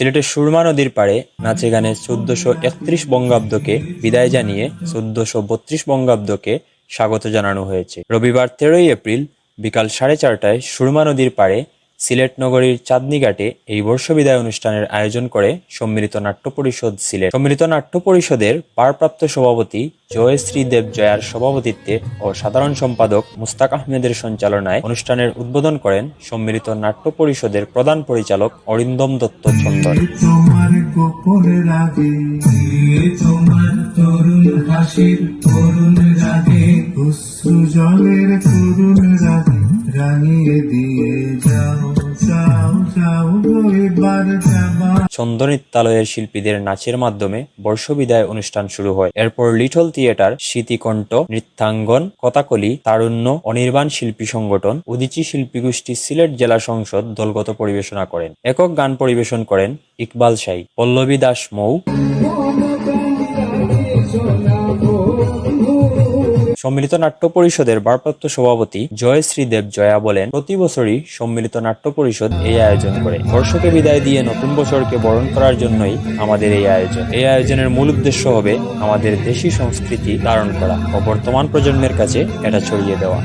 সিলেটের সুরমা নদীর পাড়ে নাচে গানে চোদ্দশো একত্রিশ বঙ্গাব্দকে বিদায় জানিয়ে চোদ্দশো বত্রিশ বঙ্গাব্দকে স্বাগত জানানো হয়েছে। রবিবার তেরোই এপ্রিল বিকাল সাড়ে চারটায় সুরমা নদীর পাড়ে সিলেট নগরীর চাঁদনী ঘাটে এই বর্ষবিদায় অনুষ্ঠানের আয়োজন করে সম্মিলিত নাট্য পরিষদ সিলেট। সম্মিলিত নাট্য পরিষদের পারপ্রাপ্ত সভাপতি জয়শ্রী দেব জয়ার সভাপতিত্বে ও সাধারণ সম্পাদক মুস্তাক আহমেদের সঞ্চালনায় অনুষ্ঠানের উদ্বোধন করেন সম্মিলিত নাট্য পরিষদের প্রধান পরিচালক অরিন্দম দত্ত চন্দন। হাসির জলের ছন্দনৃত্যালয়ের শিল্পীদের নাচের মাধ্যমে বর্ষবিদায় অনুষ্ঠান শুরু হয়। এরপর লিটল থিয়েটার, স্মৃতিকণ্ঠ, নৃত্যাঙ্গন, কথাকলি, তারুণ্য, অনির্বাণ শিল্পী সংগঠন, উদিচি শিল্পী গোষ্ঠী সিলেট জেলা সংসদ দলগত পরিবেশনা করেন। একক গান পরিবেশন করেন ইকবাল শাহী পল্লবী দাস মৌ। সম্মিলিত নাট্য পরিষদের ভারপ্রাপ্ত সভাপতি জয়শ্রী দেব জয়া বলেন, প্রতি বছরই সম্মিলিত নাট্য পরিষদ এই আয়োজন করে। বর্ষকে বিদায় দিয়ে নতুন বছরকে বরণ করার জন্যই আমাদের এই আয়োজন। এই আয়োজনের মূল উদ্দেশ্য হবে আমাদের দেশি সংস্কৃতি ধারণ করা। ও বর্তমান প্রজন্মের কাছে এটা ছড়িয়ে দেওয়া।